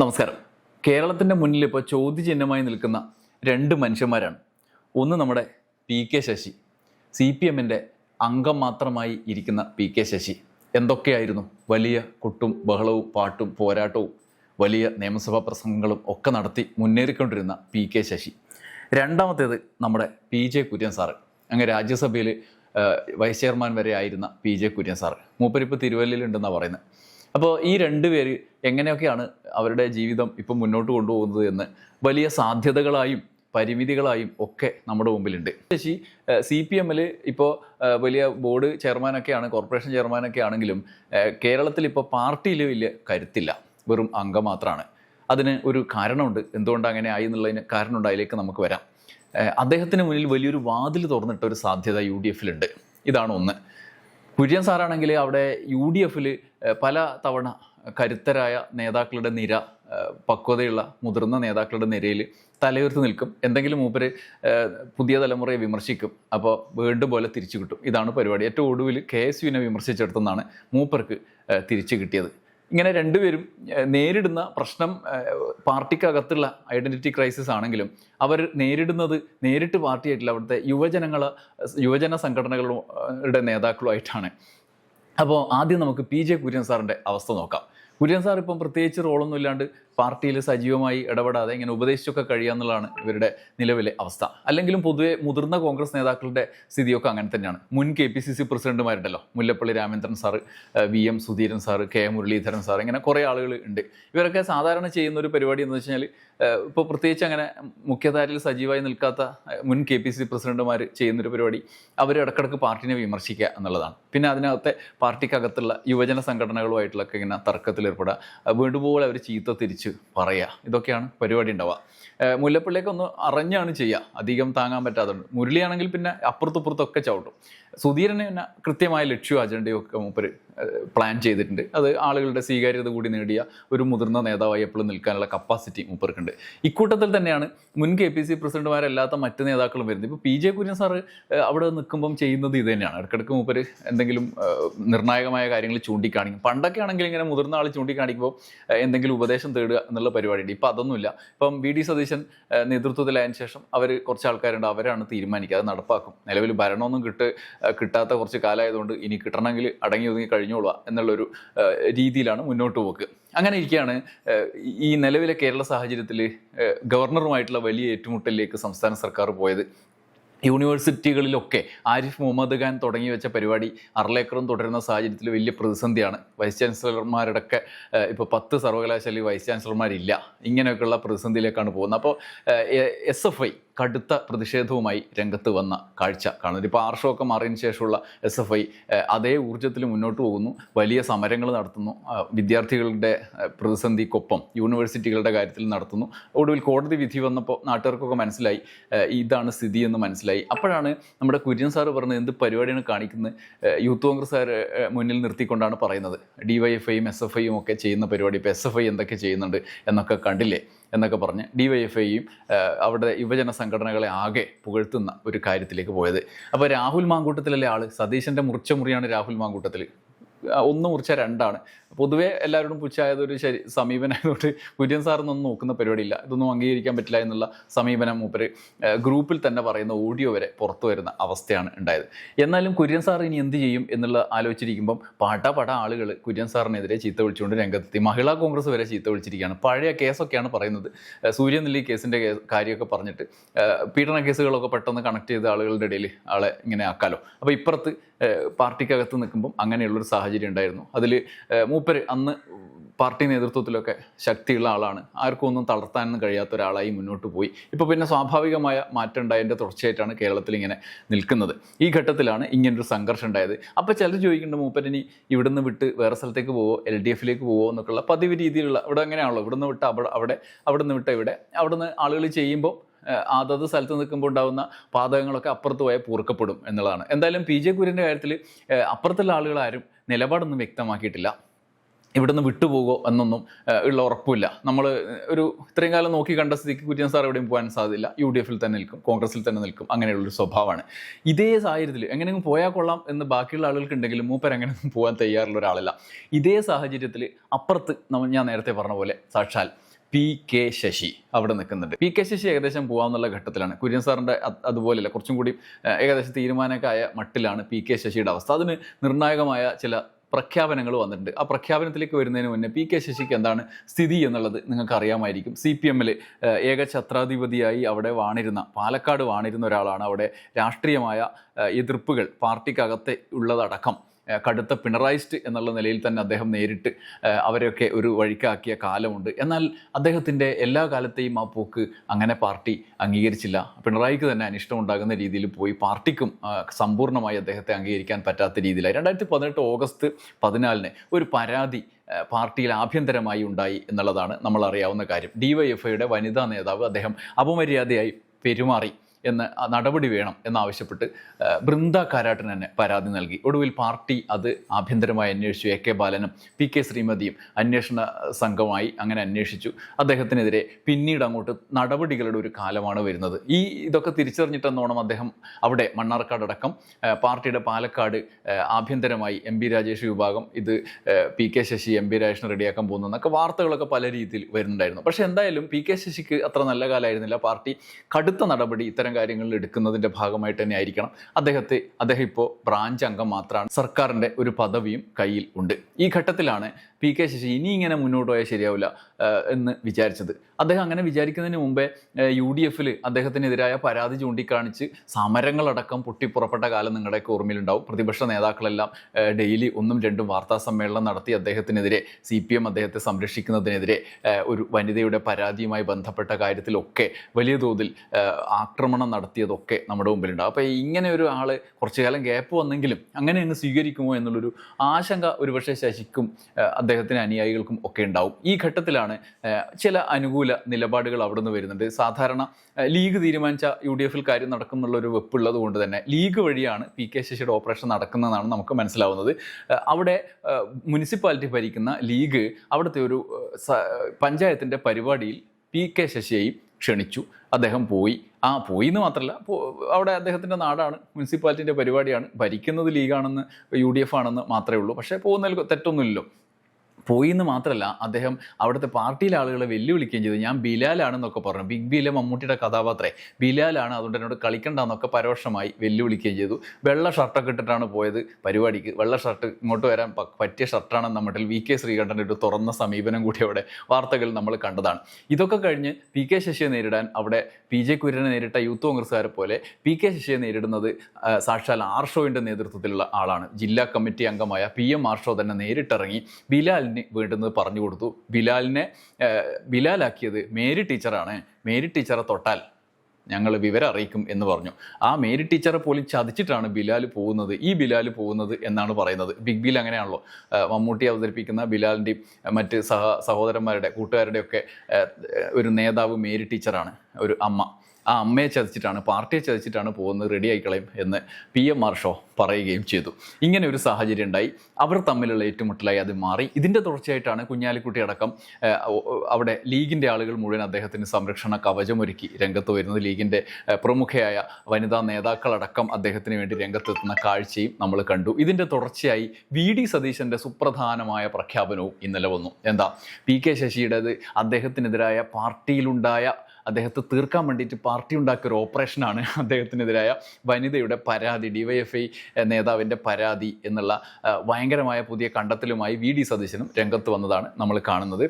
നമസ്കാരം. കേരളത്തിന്റെ മുന്നിൽ ഇപ്പോൾ ചോദ്യചിഹ്നമായി നിൽക്കുന്ന രണ്ട് മനുഷ്യന്മാരാണ്. ഒന്ന് നമ്മുടെ P K Sasi. C P എമ്മിന്റെ അംഗം മാത്രമായി ഇരിക്കുന്ന പി കെ ശശി. എന്തൊക്കെയായിരുന്നു? വലിയ കുട്ടും ബഹളവും പാട്ടും പോരാട്ടവും വലിയ നിയമസഭാ പ്രസംഗങ്ങളും ഒക്കെ നടത്തി മുന്നേറിക്കൊണ്ടിരുന്ന പി കെ ശശി. രണ്ടാമത്തേത് നമ്മുടെ പി ജെ കുര്യൻ സാറ്. അങ്ങ് രാജ്യസഭയിൽ വൈസ് ചെയർമാൻ വരെ ആയിരുന്ന പി ജെ കുര്യൻ സാറ്. മൂപ്പരിപ്പ് തിരുവല്ലയിലുണ്ടെന്നാണ് പറയുന്നത് അപ്പോൾ ഈ രണ്ട് പേര് എങ്ങനെയൊക്കെയാണ് അവരുടെ ജീവിതം ഇപ്പം മുന്നോട്ട് കൊണ്ടുപോകുന്നത് എന്ന് വലിയ സാധ്യതകളായും പരിമിതികളായും ഒക്കെ നമ്മുടെ മുമ്പിലുണ്ട്. ശശി സി പി എമ്മിൽ ഇപ്പോൾ വലിയ ബോർഡ് ചെയർമാനൊക്കെയാണ് കോർപ്പറേഷൻ ചെയർമാനൊക്കെ ആണെങ്കിലും കേരളത്തിൽ ഇപ്പോൾ പാർട്ടിയിൽ വലിയ കരുത്തില്ല. വെറും അംഗം മാത്രമാണ് അതിന് ഒരു കാരണമുണ്ട്. എന്തുകൊണ്ട് അങ്ങനെ ആയി എന്നുള്ളതിന് കാരണമുണ്ട്. അതിലേക്ക് നമുക്ക് വരാം. അദ്ദേഹത്തിന് മുന്നിൽ വലിയൊരു വാതിൽ തുറന്നിട്ട ഒരു സാധ്യത യു ഡി എഫിലുണ്ട്. ഇതാണ് ഒന്ന്. കുര്യൻ സാറാണെങ്കിൽ അവിടെ യു ഡി എഫിൽ പല തവണ കരുത്തരായ നേതാക്കളുടെ നിര പക്വതയുള്ള മുതിർന്ന നേതാക്കളുടെ നിരയിൽ തലയുയർത്തി നിൽക്കും. എന്തെങ്കിലും മൂപ്പര് പുതിയ തലമുറയെ വിമർശിക്കും. അപ്പോൾ വീണ്ടും പോലെ തിരിച്ചു കിട്ടും. ഇതാണ് പരിപാടി. ഏറ്റവും ഒടുവിൽ കെ എസ് യുവിനെ വിമർശിച്ചെടുത്തെന്നാണ് മൂപ്പർക്ക് തിരിച്ചു കിട്ടിയത്. ഇങ്ങനെ രണ്ടുപേരും നേരിടുന്ന പ്രശ്നം പാർട്ടിക്കകത്തുള്ള ഐഡന്റിറ്റി ക്രൈസിസ് ആണെങ്കിലും അവർ നേരിടുന്നത് നേരിട്ട് പാർട്ടിയായിട്ടില്ല. അവിടുത്തെ യുവജനങ്ങൾ യുവജന സംഘടനകളുടെ നേതാക്കളുമായിട്ടാണ്. അപ്പോൾ ആദ്യം നമുക്ക് പി. ജെ. കുര്യൻ സാറിന്റെ അവസ്ഥ നോക്കാം. കുര്യൻ സാർ ഇപ്പം പ്രത്യേകിച്ച് റോളൊന്നും ഇല്ലാണ്ട് പാർട്ടിയിൽ സജീവമായി ഇടപെടാതെ ഇങ്ങനെ ഉപദേശിച്ചൊക്കെ കഴിയാന്നുള്ളതാണ് ഇവരുടെ നിലവിലെ അവസ്ഥ. അല്ലെങ്കിലും പൊതുവെ മുതിർന്ന കോൺഗ്രസ് നേതാക്കളുടെ സ്ഥിതിയൊക്കെ അങ്ങനെ തന്നെയാണ്. മുൻ K P C C പ്രസിഡന്റുമാരുണ്ടല്ലോ Mullappally Ramachandran sir V M Sudheeran sir K Muraleedharan sir ഇങ്ങനെ കുറേ ആളുകൾ ഉണ്ട്. ഇവരൊക്കെ സാധാരണ ചെയ്യുന്ന ഒരു പരിപാടി എന്ന് വെച്ച് കഴിഞ്ഞാൽ ഇപ്പോൾ പ്രത്യേകിച്ച് അങ്ങനെ മുഖ്യധാരയിൽ സജീവമായി നിൽക്കാത്ത മുൻ കെ പി സി പ്രസിഡന്റുമാർ ചെയ്യുന്നൊരു പരിപാടി അവർ ഇടക്കിടക്ക് പാർട്ടിനെ വിമർശിക്കുക എന്നുള്ളതാണ്. പിന്നെ അതിനകത്തെ പാർട്ടിക്കകത്തുള്ള യുവജന സംഘടനകളുമായിട്ടുള്ളൊക്കെ ഇങ്ങനെ തർക്കത്തിലേർപ്പെടുക അഹ് വീണ്ടും പോലെ അവർ ചീത്ത തിരിച്ച് പറയുക ഇതൊക്കെയാണ് പരിപാടി ഉണ്ടാവുക. മുല്ലപ്പള്ളിയൊക്കെ ഒന്ന് അറിഞ്ഞാണ് ചെയ്യുക അധികം താങ്ങാൻ പറ്റാത്തതുകൊണ്ട്. മുരളിയാണെങ്കിൽ പിന്നെ അപ്പുറത്തുപ്പുറത്തൊക്കെ ചവിട്ടും. സുധീരനെ പിന്നെ കൃത്യമായ ലക്ഷ്യവും അജണ്ടയും ഒക്കെ മൂപ്പര് ഏഹ്, പ്ലാൻ ചെയ്തിട്ടുണ്ട്. അത് ആളുകളുടെ സ്വീകാര്യത കൂടി നേടിയ ഒരു മുതിർന്ന നേതാവായി എപ്പോഴും നിൽക്കാനുള്ള കപ്പാസിറ്റി മൂപ്പർക്കുണ്ട്. ഇക്കൂട്ടത്തിൽ തന്നെയാണ് മുൻ കെ പി സി പ്രസിഡന്റുമാരല്ലാത്ത മറ്റ് നേതാക്കളും വരുന്നത്. ഇപ്പോൾ പി ജെ കുര്യൻ സാറ് അവിടെ നിൽക്കുമ്പം ചെയ്യുന്നത് ഇത് തന്നെയാണ്. ഇടയ്ക്കിടയ്ക്ക് മൂപ്പര് എന്തെങ്കിലും നിർണായകമായ കാര്യങ്ങൾ ചൂണ്ടിക്കാണിക്കും. പണ്ടൊക്കെ ആണെങ്കിൽ ഇങ്ങനെ മുതിർന്ന ആൾ ചൂണ്ടിക്കാണിക്കുമ്പോൾ എന്തെങ്കിലും ഉപദേശം തേടുക എന്നുള്ള പരിപാടിയുണ്ട്. ഇപ്പോൾ അതൊന്നുമില്ല. ഇപ്പം വി ഡി സതീശൻ നേതൃത്വത്തിലായതിനു ശേഷം അവർ കുറച്ച് ആൾക്കാരുണ്ട്. അവരാണ് തീരുമാനിക്കുക. അത് നടപ്പാക്കും. നിലവിൽ ഭരണമൊന്നും കിട്ട് കിട്ടാത്ത കുറച്ച് കാലമായതുകൊണ്ട് ഇനി കിട്ടണമെങ്കിൽ അടങ്ങി ഒതുങ്ങി കഴിഞ്ഞോളുക എന്നുള്ളൊരു രീതിയിലാണ് മുന്നോട്ട് പോക്ക്. അങ്ങനെ ഇരിക്കുകയാണ് ഈ നിലവിലെ കേരള സാഹചര്യത്തിൽ ഗവർണറുമായിട്ടുള്ള വലിയ ഏറ്റുമുട്ടലിലേക്ക് സംസ്ഥാന സർക്കാർ പോയത്. യൂണിവേഴ്സിറ്റികളിലൊക്കെ ആരിഫ് മുഹമ്മദ് ഖാൻ തുടങ്ങി വെച്ച പരിപാടി അർലേക്കറും തുടരുന്ന സാഹചര്യത്തിൽ വലിയ പ്രതിസന്ധിയാണ്. വൈസ് ചാൻസലർമാരുടെയൊക്കെ ഇപ്പോൾ പത്ത് സർവകലാശാലയിൽ വൈസ് ചാൻസലർമാരില്ല. ഇങ്ങനെയൊക്കെയുള്ള പ്രതിസന്ധിയിലേക്കാണ് പോകുന്നത്. അപ്പോൾ എസ് എഫ് ഐ കടുത്ത പ്രതിഷേധവുമായി രംഗത്ത് വന്ന കാഴ്ച കാണുന്നത്. ഇപ്പോൾ ആർഷമൊക്കെ മാറിയതിന് ശേഷമുള്ള എസ് എഫ് ഐ അതേ ഊർജത്തിൽ മുന്നോട്ട് പോകുന്നു. വലിയ സമരങ്ങൾ നടത്തുന്നു. വിദ്യാർത്ഥികളുടെ പ്രതിസന്ധിക്കൊപ്പം യൂണിവേഴ്സിറ്റികളുടെ കാര്യത്തിൽ നടത്തുന്നു. ഒടുവിൽ കോടതി വിധി വന്നപ്പോൾ നാട്ടുകാർക്കൊക്കെ മനസ്സിലായി ഇതാണ് സ്ഥിതി എന്ന് മനസ്സിലായി. അപ്പോഴാണ് നമ്മുടെ കുര്യൻ സാറ് പറഞ്ഞത് എന്ത് പരിപാടിയാണ് കാണിക്കുന്നത് യൂത്ത് കോൺഗ്രസ് കോൺഗ്രസ്സുകാർ മുന്നിൽ നിർത്തിക്കൊണ്ടാണ് പറയുന്നത്. ഡി വൈ എഫ് ഐയും എസ് എഫ് ഐയും ഒക്കെ ചെയ്യുന്ന പരിപാടി. ഇപ്പോൾ എസ് എഫ് ഐ എന്തൊക്കെ ചെയ്യുന്നുണ്ട് എന്നൊക്കെ കണ്ടില്ലേ? എന്നൊക്കെ പറഞ്ഞ് ഡി വൈ എഫ് ഐയും അവിടെ യുവജന സംഘടനകളെ ആകെ പുകഴ്ത്തുന്ന ഒരു കാര്യത്തിലേക്ക് പോയത്. അപ്പോൾ രാഹുൽ മാങ്കൂട്ടത്തിലല്ലേ ആൾ സതീശന്റെ മുറിച്ച മുറിയാണ് രാഹുൽ മാങ്കൂട്ടത്തിൽ ഒന്ന് മുറിച്ച രണ്ടാണ്. പൊതുവേ എല്ലാവരോടും പുച്ഛായത് ഒരു ശരി സമീപനമായതുകൊണ്ട് കുര്യൻ സാറിനൊന്നും നോക്കുന്ന പരിപാടിയില്ല. ഇതൊന്നും അംഗീകരിക്കാൻ പറ്റില്ല എന്നുള്ള സമീപനം മൂപ്പര് ഗ്രൂപ്പിൽ തന്നെ പറയുന്ന ഓഡിയോ വരെ പുറത്തു വരുന്ന അവസ്ഥയാണ് ഉണ്ടായത്. എന്നാലും കുര്യൻ സാർ ഇനി എന്ത് ചെയ്യും എന്നുള്ള ആലോചിച്ചിരിക്കുമ്പം പാട്ട പട ആളുകൾ കുര്യൻ സാറിനെതിരെ ചീത്ത വിളിച്ചുകൊണ്ട് രംഗത്തെത്തി. മഹിളാ കോൺഗ്രസ് വരെ ചീത്ത വിളിച്ചിരിക്കുകയാണ്. പഴയ കേസൊക്കെയാണ് പറയുന്നത്. സൂര്യനെല്ലി കേസിന്റെ കാര്യമൊക്കെ പറഞ്ഞിട്ട് പീഡന കേസുകളൊക്കെ പെട്ടെന്ന് കണക്ട് ചെയ്ത ആളുകളുടെ ഇടയിൽ ആളെ ഇങ്ങനെ ആക്കാലോ. അപ്പോൾ ഇപ്പുറത്ത് പാർട്ടിക്കകത്ത് നിൽക്കുമ്പം അങ്ങനെയുള്ളൊരു സാഹചര്യം ഉണ്ടായിരുന്നു. അതിൽ മൂപ്പര് അന്ന് പാർട്ടി നേതൃത്വത്തിലൊക്കെ ശക്തിയുള്ള ആളാണ്. ആർക്കും ഒന്നും തളർത്താനൊന്നും കഴിയാത്ത ഒരാളായി മുന്നോട്ട് പോയി. ഇപ്പോൾ പിന്നെ സ്വാഭാവികമായ മാറ്റം ഉണ്ടായതിന്റെ തുടർച്ചയായിട്ടാണ് കേരളത്തിൽ ഇങ്ങനെ നിൽക്കുന്നത്. ഈ ഘട്ടത്തിലാണ് ഇങ്ങനൊരു സംഘർഷം ഉണ്ടായത്. അപ്പോൾ ചിലർ ചോദിക്കുന്നുണ്ട് മൂപ്പരിനി ഇവിടുന്ന് വിട്ട് വേറെ സ്ഥലത്തേക്ക് പോവോ? എൽ ഡി എഫിലേക്ക് പോവോ? എന്നൊക്കെയുള്ള പതിവ് രീതിയിലുള്ള ഇവിടെ അങ്ങനെയാണല്ലോ ഇവിടുന്ന് വിട്ട് അവിടെ അവിടെ അവിടുന്ന് വിട്ട് ഇവിടെ അവിടുന്ന് ആളുകൾ ചെയ്യുമ്പോൾ അതത് സ്ഥലത്ത് നിൽക്കുമ്പോൾ ഉണ്ടാകുന്ന പാതകങ്ങളൊക്കെ അപ്പുറത്ത് പോയാൽ പൂർക്കപ്പെടും എന്നുള്ളതാണ്. എന്തായാലും പി ജെ കുര്യന്റെ കാര്യത്തിൽ അപ്പുറത്തുള്ള ആളുകളാരും നിലപാടൊന്നും വ്യക്തമാക്കിയിട്ടില്ല. ഇവിടുന്ന് വിട്ടുപോകോ എന്നൊന്നും ഉള്ള ഉറപ്പില്ല നമ്മൾ ഒരു ഇത്രയും കാലം നോക്കി കണ്ട സ്ഥിതിക്ക് കുര്യൻ സാർ എവിടെയും പോകാൻ സാധ്യതയില്ല. യു ഡി എഫിൽ തന്നെ നിൽക്കും കോൺഗ്രസിൽ തന്നെ നിൽക്കും അങ്ങനെയുള്ളൊരു സ്വഭാവമാണ്. ഇതേ സാഹചര്യത്തിൽ എങ്ങനെയെങ്കിലും പോയാൽ കൊള്ളാം എന്ന് ബാക്കിയുള്ള ആളുകൾക്ക് ഉണ്ടെങ്കിലും മൂപ്പർ എങ്ങനെയൊന്നും പോകാൻ തയ്യാറുള്ള ഒരാളല്ല. ഇതേ സാഹചര്യത്തിൽ അപ്പുറത്ത് ഞാൻ നേരത്തെ പറഞ്ഞ പോലെ സാക്ഷാൽ പി കെ ശശി അവിടെ നിൽക്കുന്നുണ്ട്. പി കെ ശശി ഏകദേശം പോകാമെന്നുള്ള ഘട്ടത്തിലാണ്. കുര്യൻ സാറിന്റെ അത് അതുപോലെയല്ല കുറച്ചും കൂടി ഏകദേശം തീരുമാനമൊക്കെ ആയ മട്ടിലാണ് പി കെ ശശിയുടെ അവസ്ഥ. അതിന് നിർണായകമായ ചില പ്രഖ്യാപനങ്ങൾ വന്നിട്ടുണ്ട്. ആ പ്രഖ്യാപനത്തിലേക്ക് വരുന്നതിന് മുന്നേ പി കെ ശശിക്ക് എന്താണ് സ്ഥിതി എന്നുള്ളത് നിങ്ങൾക്ക് അറിയാമായിരിക്കും സി പി എമ്മിൽ ഏക ഛത്രാധിപതിയായി അവിടെ വാണിരുന്ന പാലക്കാട് വാണിരുന്ന ഒരാളാണ് അവിടെ രാഷ്ട്രീയമായ എതിർപ്പുകൾ പാർട്ടിക്കകത്തെ ഉള്ളതടക്കം. കടുത്ത പിണറായിസ്റ്റ് എന്നുള്ള നിലയിൽ തന്നെ അദ്ദേഹം നേരിട്ട് അവരെയൊക്കെ ഒരു വഴിക്കാക്കിയ കാലമുണ്ട്. എന്നാൽ അദ്ദേഹത്തിന്റെ എല്ലാ കാലത്തെയും ആ പോക്ക് അങ്ങനെ പാർട്ടി അംഗീകരിച്ചില്ല. പിണറായിക്ക് തന്നെ അനിഷ്ടം ഉണ്ടാകുന്ന രീതിയിൽ പോയി പാർട്ടിക്കും സമ്പൂർണമായി അദ്ദേഹത്തെ അംഗീകരിക്കാൻ പറ്റാത്ത രീതിയിലായി. രണ്ടായിരത്തി പതിനെട്ട് ഓഗസ്റ്റ് പതിനാലിന് ഒരു പരാതി പാർട്ടിയിൽ ആഭ്യന്തരമായി ഉണ്ടായി എന്നുള്ളതാണ് നമ്മൾ അറിയാവുന്ന കാര്യം ഡിവൈഎഫ്ഐയുടെ വനിതാ നേതാവ് അദ്ദേഹം അപമര്യാദയായി പെരുമാറി. എന്ന് നടപടി വേണം എന്നാവശ്യപ്പെട്ട് ബൃന്ദ കാരാട്ടിന് തന്നെ പരാതി നൽകി. ഒടുവിൽ പാർട്ടി അത് ആഭ്യന്തരമായി അന്വേഷിച്ചു. എ കെ ബാലനും പി കെ ശ്രീമതിയും അന്വേഷണ സംഘമായി അങ്ങനെ അന്വേഷിച്ചു. അദ്ദേഹത്തിനെതിരെ പിന്നീട് അങ്ങോട്ട് നടപടികളുടെ ഒരു കാലമാണ് വരുന്നത്. ഈ ഇതൊക്കെ തിരിച്ചറിഞ്ഞിട്ടെന്നോണം അദ്ദേഹം അവിടെ മണ്ണാർക്കാട് അടക്കം പാർട്ടിയുടെ പാലക്കാട് ആഭ്യന്തരമായി എം പി രാജേഷ് വിഭാഗം ഇത് P K Sasi M P രാജേഷിനെ റെഡിയാക്കാൻ പോകുന്നു എന്നൊക്കെ വാർത്തകളൊക്കെ പല രീതിയിൽ വരുന്നുണ്ടായിരുന്നു. പക്ഷേ എന്തായാലും പി കെ ശശിക്ക് അത്ര നല്ല കാലമായിരുന്നില്ല. പാർട്ടി കടുത്ത നടപടി ഇത്തരം കാര്യങ്ങളിൽ എടുക്കുന്നതിന്റെ ഭാഗമായിട്ട് തന്നെ ആയിരിക്കണം. അദ്ദേഹത്തെ അദ്ദേഹം ഇപ്പോൾ ബ്രാഞ്ച് അംഗം മാത്രമാണ് സർക്കാരിന്റെ ഒരു പദവിയും കയ്യിൽ ഉണ്ട്. ഈ ഘട്ടത്തിലാണ് പി കെ ശശി ഇനി ഇങ്ങനെ മുന്നോട്ട് പോയാൽ ശരിയാവില്ല എന്ന് വിചാരിച്ചത്. അദ്ദേഹം അങ്ങനെ വിചാരിക്കുന്നതിന് മുമ്പേ യു ഡി എഫിൽ അദ്ദേഹത്തിനെതിരായ പരാതി ചൂണ്ടിക്കാണിച്ച് സമരങ്ങളടക്കം പൊട്ടിപ്പുറപ്പെട്ട കാലം നിങ്ങളുടെയൊക്കെ ഓർമ്മയിലുണ്ടാവും. പ്രതിപക്ഷ നേതാക്കളെല്ലാം ഡെയിലി ഒന്നും രണ്ടും വാർത്താ സമ്മേളനം നടത്തി അദ്ദേഹത്തിനെതിരെ സി പി എം അദ്ദേഹത്തെ സംരക്ഷിക്കുന്നതിനെതിരെ ഒരു വനിതയുടെ പരാതിയുമായി ബന്ധപ്പെട്ട കാര്യത്തിലൊക്കെ വലിയ തോതിൽ ആക്രമണം നടത്തിയതൊക്കെ നമ്മുടെ മുമ്പിലുണ്ടാവും. അപ്പോൾ ഇങ്ങനെ ഒരു ആൾ കുറച്ചു കാലം ഗ്യാപ്പ് വന്നെങ്കിലും അങ്ങനെ അങ്ങ് സ്വീകരിക്കുമോ എന്നുള്ളൊരു ആശങ്ക ഒരുപക്ഷെ ശശിക്കും അദ്ദേഹത്തിന് അനുയായികൾക്കും ഒക്കെ ഉണ്ടാവും. ഈ ഘട്ടത്തിലാണ് ചില അനുകൂല നിലപാടുകൾ അവിടെ നിന്ന് വരുന്നുണ്ട്. സാധാരണ ലീഗ് തീരുമാനിച്ച യു ഡി എഫിൽ കാര്യം നടക്കും എന്നുള്ളൊരു വെപ്പുള്ളത് കൊണ്ട് തന്നെ ലീഗ് വഴിയാണ് പി കെ ശശിയുടെ ഓപ്പറേഷൻ നടക്കുന്നതെന്നാണ് നമുക്ക് മനസ്സിലാവുന്നത്. അവിടെ മുനിസിപ്പാലിറ്റി ഭരിക്കുന്ന ലീഗ് അവിടുത്തെ ഒരു പഞ്ചായത്തിന്റെ പരിപാടിയിൽ പി കെ ശശിയെയും ക്ഷണിച്ചു. അദ്ദേഹം പോയി. ആ പോയി എന്ന് മാത്രമല്ല അവിടെ അദ്ദേഹത്തിന്റെ നാടാണ് മുനിസിപ്പാലിറ്റിന്റെ പരിപാടിയാണ്. ഭരിക്കുന്നത് ലീഗാണെന്ന് യു ഡി എഫ് ആണെന്ന് മാത്രമേ ഉള്ളൂ. പക്ഷേ പോകുന്നതിൽ തെറ്റൊന്നുമില്ലല്ലോ. പോയി എന്ന് മാത്രമല്ല അദ്ദേഹം അവിടുത്തെ പാർട്ടിയിലെ ആളുകളെ വെല്ലുവിളിക്കുകയും ചെയ്തു. ഞാൻ ബിലാലാണെന്നൊക്കെ പറഞ്ഞു. ബിഗ് ബിയിലെ മമ്മൂട്ടിയുടെ കഥാപാത്രേ ബിലാലാണ് അതുകൊണ്ട് എന്നോട് കളിക്കണ്ടെന്നൊക്കെ പരോക്ഷമായി വെല്ലുവിളിക്കുകയും ചെയ്തു. വെള്ള ഷർട്ടൊക്കെ ഇട്ടിട്ടാണ് പോയത് പരിപാടിക്ക്. വെള്ള ഷർട്ട് ഇങ്ങോട്ട് വരാൻ പറ്റിയ ഷർട്ടാണ് നമ്മുടെ വി കെ ശ്രീകണ്ഠന്റെ ഒരു തുറന്ന സമീപനം കൂടി അവിടെ വാർത്തകൾ നമ്മൾ കണ്ടതാണ്. ഇതൊക്കെ കഴിഞ്ഞ് പി കെ ശശിയെ നേരിടാൻ അവിടെ പി ജെ കുര്യനെ നേരിട്ട യൂത്ത് കോൺഗ്രസ്സുകാരെ പോലെ പി കെ ശശിയെ നേരിടുന്നത് സാക്ഷാൽ ആർഷോയുടെ നേതൃത്വത്തിലുള്ള ആളാണ്. ജില്ലാ കമ്മിറ്റി അംഗമായ പി എം ആർഷോ തന്നെ നേരിട്ടിറങ്ങി ബിലാലിന് വേണ്ടുന്നത് പറഞ്ഞു കൊടുത്തു. ബിലാലിനെ ബിലാലാക്കിയത് മേരി ടീച്ചറാണ്. മേരി ടീച്ചറെ തൊട്ടാൽ ഞങ്ങൾ വിവരം അറിയിക്കും എന്ന് പറഞ്ഞു. ആ മേരി ടീച്ചറെ പോലും ചതിച്ചിട്ടാണ് ബിലാൽ പോകുന്നത്. ഈ ബിലാൽ പോകുന്നത് എന്നാണ് പറയുന്നത്. ബിഗ് ബിൽ അങ്ങനെയാണല്ലോ. മമ്മൂട്ടി അവതരിപ്പിക്കുന്ന ബിലാലിന്റെയും മറ്റ് സഹ സഹോദരന്മാരുടെ കൂട്ടുകാരുടെയൊക്കെ ഒരു നേതാവ് മേരി ടീച്ചറാണ്. ഒരു അമ്മ. ആ അമ്മയെ ചതിച്ചിട്ടാണ് പാർട്ടിയെ ചതിച്ചിട്ടാണ് പോകുന്നത് റെഡി ആയിക്കളയും എന്ന് പി എം ആർ ഷോ പറയുകയും ചെയ്തു. ഇങ്ങനെ ഒരു സാഹചര്യം ഉണ്ടായി. അവർ തമ്മിലുള്ള ഏറ്റുമുട്ടലായി അത് മാറി. ഇതിന്റെ തുടർച്ചയായിട്ടാണ് കുഞ്ഞാലിക്കുട്ടി അടക്കം അവിടെ ലീഗിന്റെ ആളുകൾ മുഴുവൻ അദ്ദേഹത്തിന് സംരക്ഷണ കവചമൊരുക്കി രംഗത്ത് വരുന്നത്. ലീഗിന്റെ പ്രമുഖയായ വനിതാ നേതാക്കളടക്കം അദ്ദേഹത്തിന് വേണ്ടി രംഗത്തെത്തുന്ന കാഴ്ചയും നമ്മൾ കണ്ടു. ഇതിന്റെ തുടർച്ചയായി വി ഡി സതീശന്റെ സുപ്രധാനമായ പ്രഖ്യാപനവും ഇന്നലെ വന്നു. എന്താ? പി കെ ശശിയുടേത് അദ്ദേഹത്തിനെതിരായ പാർട്ടിയിലുണ്ടായ അദ്ദേഹത്തെ തീർക്കാൻ വേണ്ടിയിട്ട് പാർട്ടി ഉണ്ടാക്കിയ ഒരു ഓപ്പറേഷനാണ് അദ്ദേഹത്തിനെതിരായ വനിതയുടെ പരാതി ഡിവൈഎഫ്ഐ നേതാവിന്റെ പരാതി എന്നുള്ള ഭയങ്കരമായ പുതിയ കണ്ടെത്തലുമായി വി. ഡി. സതീശനും രംഗത്ത് വന്നതാണ് നമ്മൾ കാണുന്നത്.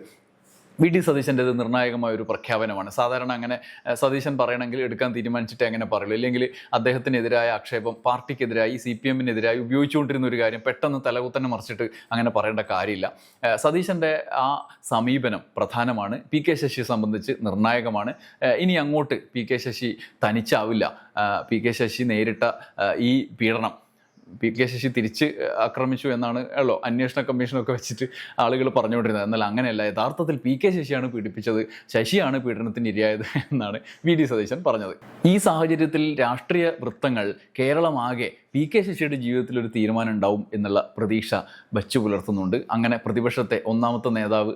വി ഡി സതീശന്റെത് നിർണായകമായ ഒരു പ്രഖ്യാപനമാണ്. സാധാരണ അങ്ങനെ സതീശൻ പറയണമെങ്കിൽ എടുക്കാൻ തീരുമാനിച്ചിട്ട് അങ്ങനെ പറയുള്ളൂ. ഇല്ലെങ്കിൽ അദ്ദേഹത്തിനെതിരായ ആക്ഷേപം പാർട്ടിക്കെതിരായി സി പി എമ്മിനെതിരായി ഉപയോഗിച്ചുകൊണ്ടിരുന്ന ഒരു കാര്യം പെട്ടെന്ന് തലകുത്തനെ മറിച്ചിട്ട് അങ്ങനെ പറയേണ്ട കാര്യമില്ല. സതീശന്റെ ആ സമീപനം പ്രധാനമാണ്. പി കെ ശശിയെ സംബന്ധിച്ച് നിർണായകമാണ്. ഇനി അങ്ങോട്ട് പി കെ ശശി തനിച്ചാവില്ല. പി കെ ശശി നേരിട്ട ഈ പീഡനം പി കെ ശശി തിരിച്ച് ആക്രമിച്ചു എന്നാണ് ഉള്ളോ അന്വേഷണ കമ്മീഷനൊക്കെ വെച്ചിട്ട് ആളുകൾ പറഞ്ഞുകൊണ്ടിരുന്നത്. എന്നാൽ അങ്ങനെയല്ല യഥാർത്ഥത്തിൽ പി കെ ശശിയാണ് പീഡിപ്പിച്ചത് ശശിയാണ് പീഡനത്തിന് ഇരയായത് എന്നാണ് വി ഡി സതീശൻ പറഞ്ഞത്. ഈ സാഹചര്യത്തിൽ രാഷ്ട്രീയ വൃത്തങ്ങൾ കേരളമാകെ പി കെ ശശിയുടെ ജീവിതത്തിൽ ഒരു തീരുമാനം ഉണ്ടാവും എന്നുള്ള പ്രതീക്ഷ വച്ചു പുലർത്തുന്നുണ്ട്. അങ്ങനെ പ്രതിപക്ഷത്തെ ഒന്നാമത്തെ നേതാവ്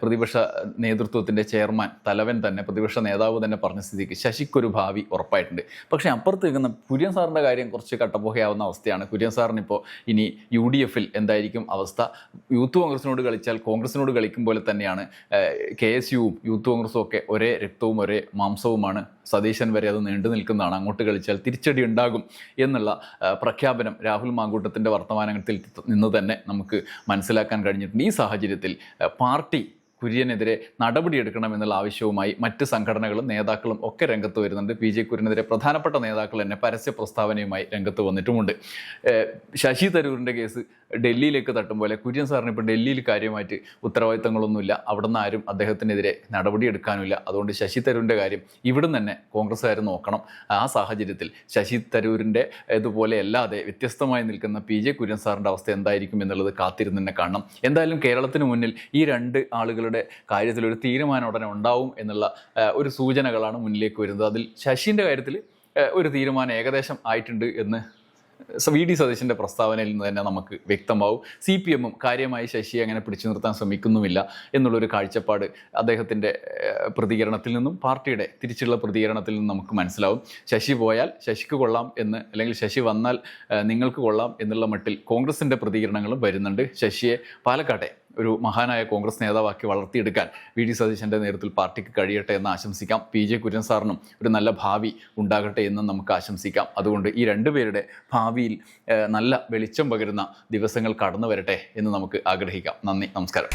പ്രതിപക്ഷ നേതൃത്വത്തിന്റെ ചെയർമാൻ തലവൻ തന്നെ പ്രതിപക്ഷ നേതാവ് തന്നെ പറഞ്ഞ സ്ഥിതിക്ക് ശശിക്കൊരു ഭാവി ഉറപ്പായിട്ടുണ്ട്. പക്ഷേ അപ്പുറത്ത് നിൽക്കുന്ന കുര്യൻ സാറിന്റെ കാര്യം കുറച്ച് കട്ടപ്പോഹയാവുന്ന അവസ്ഥയാണ്. കുര്യൻ സാറിനിപ്പോൾ ഇനി യു ഡി എഫിൽ എന്തായിരിക്കും അവസ്ഥ? യൂത്ത് കോൺഗ്രസിനോട് കളിച്ചാൽ കോൺഗ്രസിനോട് കളിക്കും പോലെ തന്നെയാണ് കെ എസ് യുവും യൂത്ത് കോൺഗ്രസും ഒക്കെ ഒരേ രക്തവും ഒരേ മാംസവുമാണ്. സതീശൻ വരെ അത് നീണ്ടു നിൽക്കുന്നതാണ്. അങ്ങോട്ട് കളിച്ചാൽ തിരിച്ചടി ഉണ്ടാകും എന്നുള്ള പ്രഖ്യാപനം രാഹുൽ മാങ്കൂട്ടത്തിന്റെ വർത്തമാനത്തിൽ നിന്ന് തന്നെ നമുക്ക് മനസ്സിലാക്കാൻ കഴിഞ്ഞിട്ടുണ്ട്. ഈ സാഹചര്യത്തിൽ പാർട്ടി കുര്യനെതിരെ നടപടിയെടുക്കണം എന്നുള്ള ആവശ്യവുമായി മറ്റ് സംഘടനകളും നേതാക്കളും ഒക്കെ രംഗത്ത് വരുന്നുണ്ട്. പി ജെ കുര്യനെതിരെ പ്രധാനപ്പെട്ട നേതാക്കൾ തന്നെ പരസ്യ പ്രസ്താവനയുമായി രംഗത്ത് വന്നിട്ടുമുണ്ട്. ശശി തരൂരിന്റെ കേസ് ഡൽഹിയിലേക്ക് തട്ടുമ്പോലെ കുര്യൻ സാറിന് ഇപ്പോൾ ഡൽഹിയിൽ കാര്യമായിട്ട് ഉത്തരവാദിത്തങ്ങളൊന്നുമില്ല. അവിടെ നിന്ന് ആരും അദ്ദേഹത്തിനെതിരെ നടപടിയെടുക്കാനുമില്ല. അതുകൊണ്ട് ശശി തരൂരിന്റെ കാര്യം ഇവിടുന്ന് തന്നെ കോൺഗ്രസ്സുകാർ നോക്കണം. ആ സാഹചര്യത്തിൽ ശശി തരൂരിന്റെ ഇതുപോലെ അല്ലാതെ വ്യത്യസ്തമായി നിൽക്കുന്ന പി ജെ കുര്യൻ സാറിന്റെ അവസ്ഥ എന്തായിരിക്കും എന്നുള്ളത് കാത്തിരുന്ന് തന്നെ കാണണം. എന്തായാലും കേരളത്തിന് മുന്നിൽ ഈ രണ്ട് ആളുകളുടെ കാര്യത്തിൽ ഒരു തീരുമാനം ഉടനെ ഉണ്ടാവും എന്നുള്ള ഒരു സൂചനകളാണ് മുന്നിലേക്ക് വരുന്നത്. അതിൽ ശശിന്റെ കാര്യത്തിൽ ഒരു തീരുമാനം ഏകദേശം ആയിട്ടുണ്ട് എന്ന് വി. ഡി. സതീശന്റെ പ്രസ്താവനയിൽ നിന്ന് തന്നെ നമുക്ക് വ്യക്തമാവും. സി പി എമ്മും കാര്യമായി ശശിയെ അങ്ങനെ പിടിച്ചു നിർത്താൻ ശ്രമിക്കുന്നുമില്ല എന്നുള്ളൊരു കാഴ്ചപ്പാട് അദ്ദേഹത്തിന്റെ പ്രതികരണത്തിൽ നിന്നും പാർട്ടിയുടെ തിരിച്ചുള്ള പ്രതികരണത്തിൽ നിന്നും നമുക്ക് മനസ്സിലാവും. ശശി പോയാൽ ശശിക്ക് കൊള്ളാം എന്ന് അല്ലെങ്കിൽ ശശി വന്നാൽ നിങ്ങൾക്ക് കൊള്ളാം എന്നുള്ള മട്ടിൽ കോൺഗ്രസിന്റെ പ്രതികരണങ്ങളും വരുന്നുണ്ട്. ശശിയെ പാലക്കാട്ടെ ഒരു മഹാനായ കോൺഗ്രസ് നേതാവാക്കി വളർത്തിയെടുക്കാൻ വി ഡി സതീശന്റെ നേതൃത്വത്തിൽ പാർട്ടിക്ക് കഴിയട്ടെ എന്ന് ആശംസിക്കാം. പി ജെ കുര്യൻ സാറിനും ഒരു നല്ല ഭാവി ഉണ്ടാകട്ടെ എന്ന് നമുക്ക് ആശംസിക്കാം. അതുകൊണ്ട് ഈ രണ്ടുപേരുടെ ഭാവിയിൽ നല്ല വെളിച്ചം പകരുന്ന ദിവസങ്ങൾ കടന്നു വരട്ടെ എന്ന് നമുക്ക് ആഗ്രഹിക്കാം. നന്ദി നമസ്കാരം.